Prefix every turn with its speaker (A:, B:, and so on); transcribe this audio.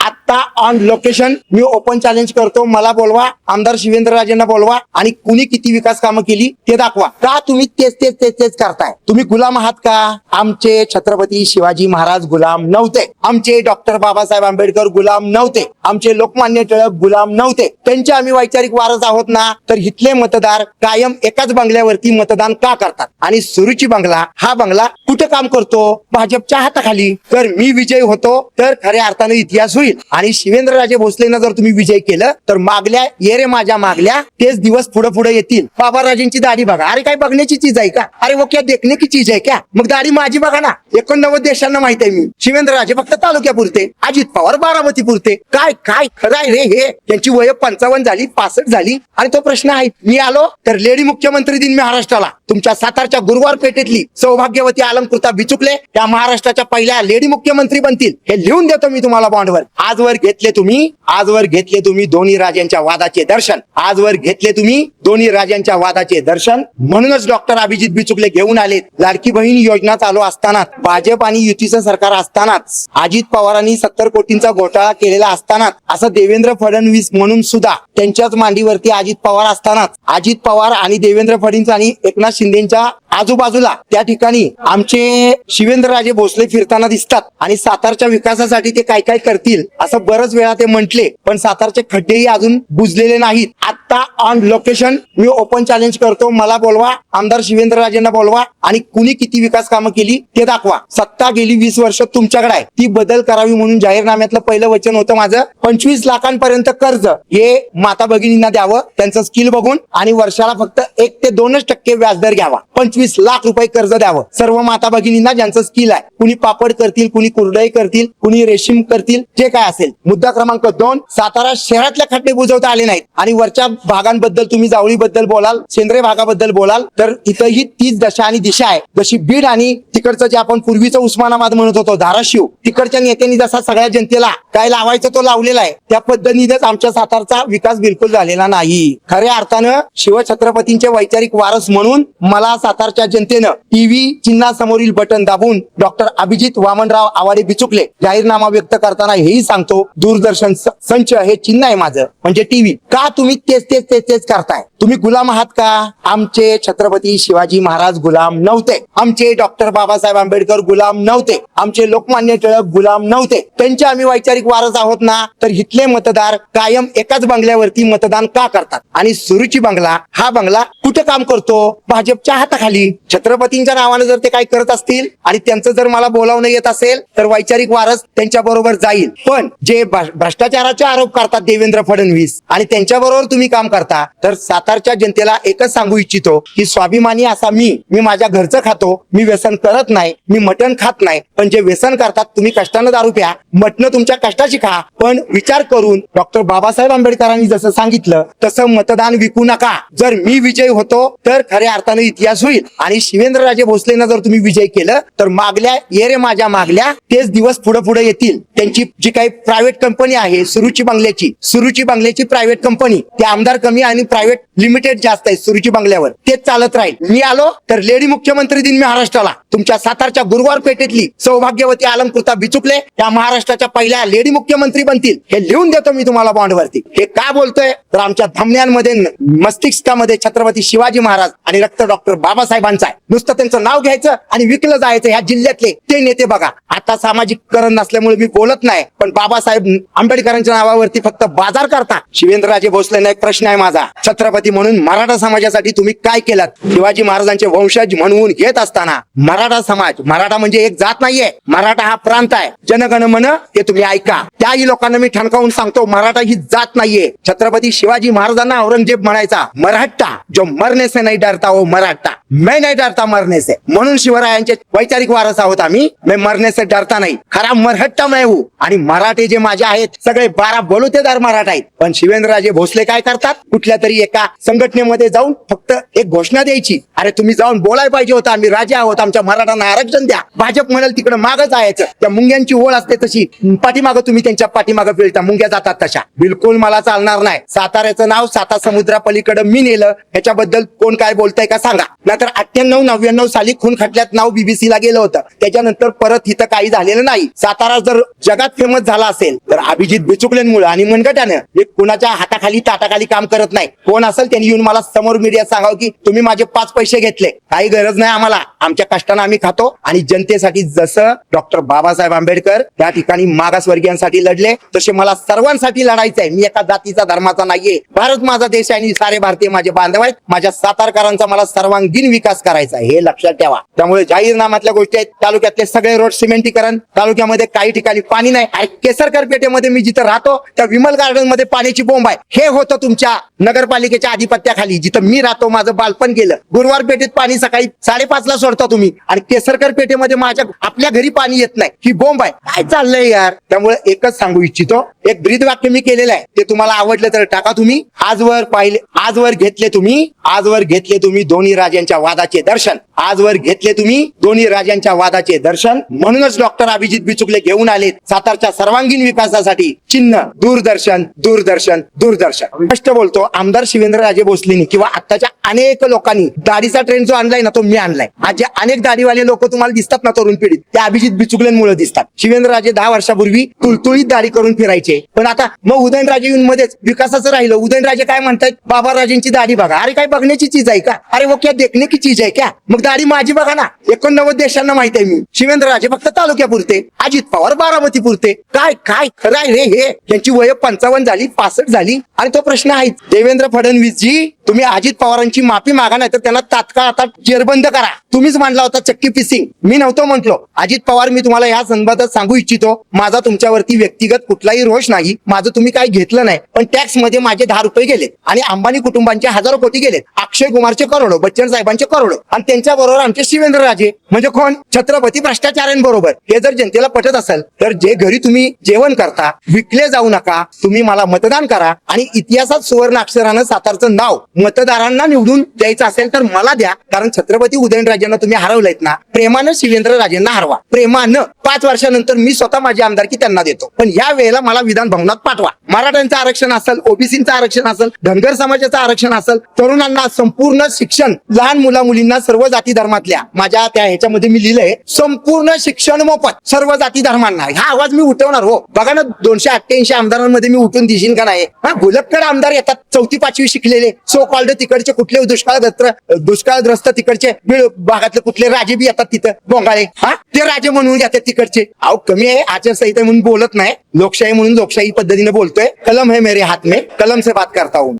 A: a आता on location मी open challenge करतो. मला बोलवा. आमदार शिवेंद्र राजेंना बोलवा. आणि कुणी किती विकास कामं केली ते दाखवा. का तुम्ही तेच तेच तेच तेच करताय? तुम्ही गुलाम आहात का? आमचे छत्रपती शिवाजी महाराज गुलाम नव्हते. आमचे डॉक्टर बाबासाहेब आंबेडकर गुलाम नव्हते. आमचे लोकमान्य टिळक गुलाम नव्हते. त्यांचे आम्ही वैचारिक वारस आहोत ना? तर इथले मतदार कायम एकाच बंगल्यावरती मतदान का करतात? आणि सुरुची बंगला हा बंगला कुठे काम करतो? भाजपच्या हाताखाली. तर मी विजय होतो तर खऱ्या अर्थाने इतिहास होईल. आणि शिवेंद्रराजे भोसलेनं जर तुम्ही विजय केलं तर मागल्या ये रे माझ्या मागल्या तेच दिवस पुढे पुढे येतील. बाबाराजेंची दाढी बघा. अरे काय बघण्याची चीज आहे का? अरे वो क्या देखने की चीज आहे क्या? मग दाढी माझी बघा ना. एकोणनव्वद देशांना माहीत आहे मी. शिवेंद्रराजे फक्त तालुक्यापुरते अजित पवार बारामती पुरते काय काय खरं आहे रे हे? त्यांची वय पंचावन्न झाली पासष्ट झाली. आणि तो प्रश्न आहे. मी आलो तर लेडी मुख्यमंत्री दिन महाराष्ट्राला. तुमच्या सातारच्या गुरुवार पेठेतली सौभाग्यवती अलंकृता बिचुकले त्या महाराष्ट्राच्या पहिल्या लेडी मुख्यमंत्री बनतील. हे लिहून देतो मी तुम्हाला बॉन्डवर आजवर घेतले तुम्ही आजवर घेतले तुम्ही दोन्ही राजांच्या वादाचे दर्शन. आजवर घेतले तुम्ही दोन्ही राजांच्या वादाचे दर्शन. म्हणूनच डॉक्टर अभिजित बिचुकले घेऊन आलेत लाडकी बहीण योजना चालू असताना भाजप आणि युतीचं सरकार असतानाच अजित पवारांनी सत्तर कोटींचा घोटाळा केलेला असताना असं देवेंद्र फडणवीस म्हणून सुद्धा त्यांच्याच मांडीवरती अजित पवार असतानाच अजित पवार आणि देवेंद्र फडणवीस आणि एकनाथ शिंदेच्या आजूबाजूला त्या ठिकाणी आमचे शिवेंद्रराजे भोसले फिरताना दिसतात आणि सातारच्या विकासासाठी ते काय काय करतील असं बरच वेळा ते म्हटले पण सातारचे खड्डेही अजून बुजलेले नाहीत. आता ऑन लोकेशन मी ओपन चॅलेंज करतो. मला बोलवा आमदार शिवेंद्रराजेंना बोलवा आणि कुणी किती विकास कामं केली ते दाखवा. सत्ता गेली वीस वर्ष तुमच्याकडे आहे. ती बदल करावी म्हणून जाहीरनाम्यातलं पहिलं वचन होतं माझं. पंचवीस लाखांपर्यंत कर्ज हे माता भगिनींना द्यावं त्यांचं स्किल बघून आणि वर्षाला फक्त एक ते दोनच टक्के व्याजदर घ्यावा. पंचवीस लाख रुपये कर्ज द्यावं. सर्व माता भगिनींना ज्यांचं स्किल आहे. कुणी पापड करतील कुणी कुरडई करतील कुणी रेशीम करतील जे काय असेल. मुद्दा क्रमांक दोन सातारा शहरातल्या खड्डे बुजवता आले नाहीत. आणि वरच्या भागांबद्दल तुम्ही जावळीबद्दल बोलाल सेंद्रिय भागाबद्दल बोलाल तर इथंही तीच दशा आणि दिशा आहे. जशी बीड आणि तिकडचं जे आपण पूर्वीचं उस्मानाबाद म्हणत होतो धाराशिव तिकडच्या नेत्यांनी जसा सगळ्या जनतेला काय लावायचं तो लावलेला आहे त्या पद्धतीनेच आमच्या सातारचा विकास बिलकुल झालेला नाही. खऱ्या अर्थानं शिवछत्रपतींचे वैचारिक वारस म्हणून मला सातारच्या जनतेनं टीव्ही चिन्हासमोरील बटन दाबून डॉक्टर अभिजित वामनराव आवाडे बिचुकले. जाहीरनामा व्यक्त करताना हेही सांगतो. दूरदर्शन संच हे चिन्ह आहे माझं म्हणजे टीव्ही का तुम्ही तेच तेच तेच तेच करताय? तुम्ही गुलाम आहात का? आमचे छत्रपती शिवाजी महाराज गुलाम नव्हते. आमचे डॉक्टर बाबासाहेब आंबेडकर गुलाम नव्हते. आमचे लोकमान्य टिळक गुलाम नव्हते. त्यांचे आम्ही वैचारिक वारस आहोत ना? तर इथले मतदार कायम एकाच बंगल्यावरती मतदान का करतात? आणि सुरुची बंगला हा बंगला कुठे काम करतो? भाजपच्या हाताखाली. छत्रपतींच्या नावाने जर ते काय करत असतील आणि त्यांचं जर मला बोलावणं येत असेल तर वैचारिक वारस त्यांच्या बरोबर जाईल. पण जे भ्रष्टाचाराचे आरोप करतात देवेंद्र फडणवीस आणि त्यांच्याबरोबर तुम्ही काम करता तर सातारच्या जनतेला एकच सांगू इच्छितो की स्वाभिमानी असा मी मी माझ्या घरचं खातो मी व्यसन करत नाही मी मटण खात नाही पण जे व्यसन करतात तुम्ही कष्टानं दारू प्या मटण तुमच्या कष्टाची खा पण विचार करून डॉक्टर बाबासाहेब आंबेडकरांनी जसं सांगितलं तसं मतदान विकू नका. जर मी विजय होतो तर खऱ्या अर्थाने इतिहास होईल. आणि शिवेंद्रराजे भोसलेनं जर तुम्ही विजय केलं तर मागल्या ये रे माझ्या मागल्या तेच दिवस पुढे पुढे येतील. त्यांची जी काही प्रायव्हेट कंपनी आहे सुरुची बंगल्याची. सुरुची बंगल्याची प्रायव्हेट कंपनी ते आमदार कमी आणि प्रायव्हेट लिमिटेड जास्त आहे सुरुची बंगल्यावर. तेच चालत राहील. मी आलो तर लेडी मुख्यमंत्री दिन महाराष्ट्राला. तुमच्या सातारच्या गुरुवार पेठेतली सौभाग्यवती अलंकृता बिचुकले त्या महाराष्ट्राच्या पहिल्या लेडी मुख्यमंत्री बनतील. हे लिहून देतो मी तुम्हाला बॉन्डवरती हे का बोलतोय? तर आमच्या धमन्यांमध्ये मस्तिष्कामध्ये छत्रपती शिवाजी महाराज आणि रक्त डॉक्टर बाबासाहेबांचा आहे. नुसतं त्यांचं नाव घ्यायचं आणि विकलं जायचं ह्या जिल्ह्यातले. ते नेते बघा. आता सामाजिक करण नसल्यामुळे मी बोलत नाही पण बाबा बाबासाहेब आंबेडकरांच्या नावावरती फक्त बाजार करता. शिवेंद्रराजे भोसलेंना एक प्रश्न आहे माझा. छत्रपती म्हणून मराठा समाजासाठी तुम्ही काय केलं शिवाजी महाराजांचे वंशज म्हणवून घेत असताना मराठा समाज मराठा म्हणजे एक जात नाहीये. मराठा हा प्रांत आहे. जनगण मन ते तुम्ही ऐका. त्याही लोकांना मी ठणकावून सांगतो मराठा ही जात नाहीये. छत्रपती शिवाजी महाराजांना औरंगजेब म्हणायचा मराठा जो मरने से नाही डरता हो मराठा. मैं नाही डरता मरने से म्हणून शिवरायांचे वैचारिक वारस आहोत आम्ही मैं मरने से डरता नाही. खरा मरहट्टा मैं हूँ. आणि मराठे जे माझे आहेत सगळे बारा बलुतेदार मराठा आहेत. पण शिवेंद्रराजे भोसले काय करतात? कुठल्या तरी एका संघटनेमध्ये जाऊन फक्त एक घोषणा द्यायची. अरे तुम्ही जाऊन बोलायला पाहिजे होता आम्ही राजे आहोत आमच्या मराठांना आरक्षण द्या. भाजप म्हणाल तिकडे मागं जायचं. त्या मुंग्यांची ओळ असते तशी. पाठीमागं तुम्ही त्यांच्या पाठीमागं फिरता मुंग्या जातात तशा. बिलकुल मला चालणार नाही. साताऱ्याचं नाव साता समुद्रापलीकडे मी नेलं. ह्याच्याबद्दल कोण काय बोलतंय का सांगा. नाही अठ्ठ्याण्णव नव्याण्णव साली खून खटल्यात नाव बीबीसीला गेलं होतं. त्याच्यानंतर परत इथं काही झालेलं नाही. सातारा जर जगात फेमस झाला असेल तर अभिजित बेचुकल्यांमुळे आणि मनगटानं हे कुणाच्या हाताखाली ताटाखाली काम करत नाही. कोण असेल त्यांनी येऊन मला समोर मीडिया सांगावं की तुम्ही माझे पाच पैसे घेतले. काही गरज नाही आम्हाला. आमच्या कष्टानं आम्ही खातो आणि जनतेसाठी जसं डॉक्टर बाबासाहेब आंबेडकर त्या ठिकाणी मागासवर्गीयांसाठी लढले तसे मला सर्वांसाठी लढायचं आहे मी एका जातीचा धर्माचा नाहीये. भारत माझा देश आहे आणि सारे भारतीय माझे बांधव आहेत. माझ्या सातारकरांचा मला सर्वांगीण विकास करायचा आहे. हे लक्षात ठेवा. त्यामुळे जाहीरनाम्यातल्या गोष्टी आहेत. तालुक्यातले सगळे रोड सिमेंटीकरण तालुक्यामध्ये काही ठिकाणी पाणी नाही. आणि केसरकर पेठेमध्ये मी जिथं राहतो त्या विमल गार्डनमध्ये पाण्याची बोंब आहे. हे होतं तुमच्या नगरपालिकेच्या आधिपत्याखाली. जिथं मी राहतो माझं बालपण गेलं. गुरुवार पेठेत पाणी सकाळी साडेपाच ला सोडता तुम्ही. आणि केसरकर पेठेमध्ये माझ्या आपल्या घरी पाणी येत नाही. ही बोंब आहे. काय चाललंय यार? त्यामुळे एकच सांगू इच्छितो. एक ब्रीद वाक्य मी केलेलं आहे. ते तुम्हाला आवडलं तर टाका तुम्ही. आजवर पाहिले आजवर घेतले तुम्ही. आजवर घेतले तुम्ही दोन्ही राजांच्या वादाचे दर्शन. आजवर घेतले तुम्ही दोन्ही राजांच्या वादाचे दर्शन. म्हणूनच डॉक्टर अभिजित बिचुकले घेऊन आले सातारच्या सर्वांगीण विकासासाठी चिन्ह दूरदर्शन दूरदर्शन दूरदर्शन. स्पष्ट बोलतो आमदार शिवेंद्र राजे भोसलेनी किंवा आताच्या अनेक लोकांनी दाढीचा ट्रेंड जो आणलाय ना तो मी आणलाय. आज जे अनेक दाढीवाले लोक तुम्हाला दिसतात ना तरुण पिढीत त्या अभिजित बिचुकलेंमुळे दिसतात. शिवेंद्र राजे दहा वर्षापूर्वी तुळतुळीत दाढी करून फिरायचे. पण आता मग उदयनराजे येऊन मध्येच विकासाचं राहिलं. उदयनराजे काय म्हणतात बाबा राजेंची दाढी बघा. अरे काय बघण्याची चीज आहे का? अरे वो क्या देखण्याची की चीज आहे का? मग दाढी माझी बघा ना. एकोणनव्वद देशांना माहीत आहे मी. शिवेंद्र राजे फक्त तालुक्यापुरते अजित पवार बारामती पुरते काय काय खरं रे हे? यांची वय पंचावन्न झाली पासष्ट झाली आणि तो प्रश्न आहे देवेंद्र फडणवीस जी तुम्ही अजित पवारांची माफी मागा नाही तर त्यांना तात्काळ आता जेरबंद करा. तुम्हीच मांडला होता चक्की पिसिंग मी नव्हतो म्हटलो. अजित पवार मी तुम्हाला या संदर्भात सांगू इच्छितो माझा तुमच्यावरती व्यक्तिगत कुठलाही रोष नाही. माझं तुम्ही काही घेतलं नाही. पण टॅक्समध्ये माझे दहा रुपये गेले आणि अंबानी कुटुंबांचे हजारो कोटी गेले अक्षय कुमारचे करोडो बच्चन साहेबांचे करोडो. आणि त्यांच्या बरोबर आमचे शिवेंद्र राजे. म्हणजे कोण? छत्रपती भ्रष्टाचार्यांबरोबर हे जर जनतेला पटत असेल तर जे घरी तुम्ही जेवण करता विकले जाऊ नका तुम्ही मला मतदान करा आणि इतिहासात सुवर्ण अक्षरानं सातारचं नाव मतदारांना निवडून द्यायचं असेल तर मला द्या. कारण छत्रपती उदयनराजेंना तुम्ही हरवलेत ना. प्रेमानं शिवेंद्र राजेंना हरवा. प्रेमानं पाच वर्षानंतर मी स्वतः माझी आमदारकी त्यांना देतो. पण या वेळेला मला विधान भवनात पाठवा. मराठ्यांचं आरक्षण असेल ओबीसीचं आरक्षण असेल धनगर समाजाचं आरक्षण असेल तरुणांना संपूर्ण शिक्षण लहान मुला मुलींना सर्व जाती धर्मातल्या माझ्या त्या ह्याच्यामध्ये मी लिहिलंय संपूर्ण शिक्षण मोफत सर्व जाती धर्मांना. हा आवाज मी उठवणार हो. बघा ना दोनशे अठ्ठ्याऐंशी आमदारांमध्ये मी उठून दिशीन का नाही? हा गुलपकड आमदार येतात चौथी पाचवी शिकलेले सो कॉल्ड तिकडचे कुठले दुष्काळग्रस्त दुष्काळग्रस्त तिकडचे बीड भागातले कुठले राजे बी येतात तिथं बोंगाळे. हा ते राजे म्हणून येतात तिकडचे. अहो कमी आहे आचारसंहिता म्हणून बोलत नाही. लोकशाही म्हणून लोकशाही पद्धतीने बोलतोय. कलम हे मेरे हात में कलम से बात करता हूं.